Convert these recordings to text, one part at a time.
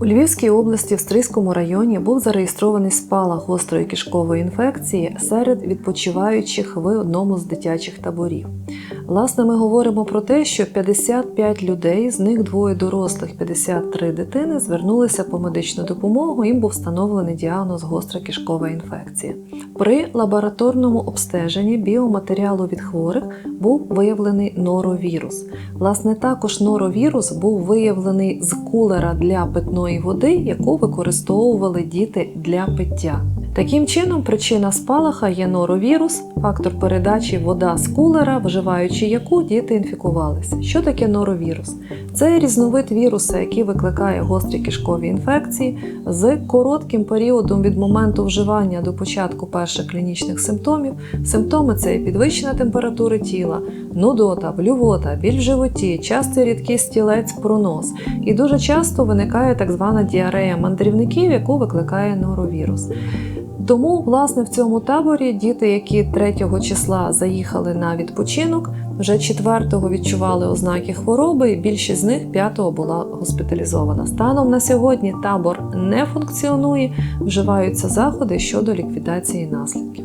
У Львівській області в Стрийському районі був зареєстрований спалах гострої кишкової інфекції серед відпочиваючих в одному з дитячих таборів. Власне, ми говоримо про те, що 55 людей, з них двоє дорослих, 53 дитини, звернулися по медичну допомогу. Їм був встановлений діагноз гостра кишкова інфекція. При лабораторному обстеженні біоматеріалу від хворих був виявлений норовірус. Власне, також норовірус був виявлений з кулера для питної води, яку використовували діти для пиття. Таким чином, причина спалаха є норовірус, фактор передачі вода з кулера, вживаючи яку діти інфікувалися. Що таке норовірус? Це різновид віруса, який викликає гострі кишкові інфекції з коротким періодом від моменту вживання до початку перших клінічних симптомів. Симптоми це підвищена температура тіла, нудота, блювота, біль в животі, частий рідкий стілець, пронос. І дуже часто виникає так звана діарея мандрівників, яку викликає норовірус. Тому, власне, в цьому таборі діти, які 3 числа заїхали на відпочинок, вже 4-го відчували ознаки хвороби, і більшість з них 5-го була госпіталізована. Станом на сьогодні табор не функціонує, вживаються заходи щодо ліквідації наслідків.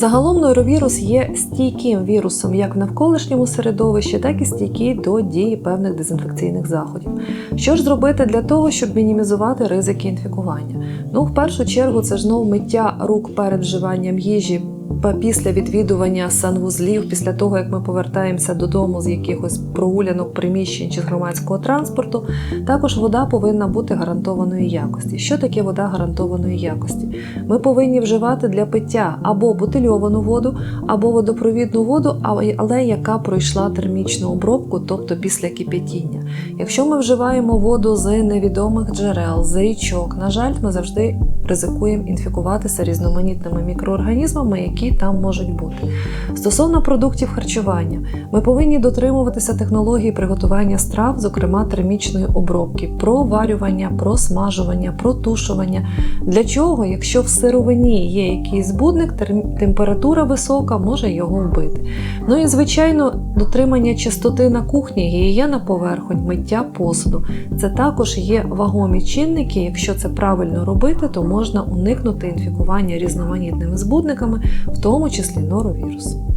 Загалом норовірус є стійким вірусом як в навколишньому середовищі, так і стійкий до дії певних дезінфекційних заходів. Що ж зробити для того, щоб мінімізувати ризики інфікування? Ну, в першу чергу, це ж знов миття рук перед вживанням їжі. Після відвідування санвузлів, після того як ми повертаємося додому з якихось прогулянок, приміщень чи з громадського транспорту, також вода повинна бути гарантованої якості. Що таке вода гарантованої якості? Ми повинні вживати для пиття або бутильовану воду, або водопровідну воду, але яка пройшла термічну обробку, тобто після кип'ятіння. Якщо ми вживаємо воду з невідомих джерел, з річок, на жаль, ми завжди ризикуємо інфікуватися різноманітними мікроорганізмами, які там можуть бути. Стосовно продуктів харчування, ми повинні дотримуватися технології приготування страв, зокрема термічної обробки, проварювання, просмажування, протушування. Для чого, якщо в сировині є якийсь збудник, температура висока може його вбити. Ну і звичайно, дотримання чистоти на кухні, гігієна поверхонь, миття посуду. Це також є вагомі чинники. Якщо це правильно робити, то можна уникнути інфікування різноманітними збудниками, в тому числі норовірусом.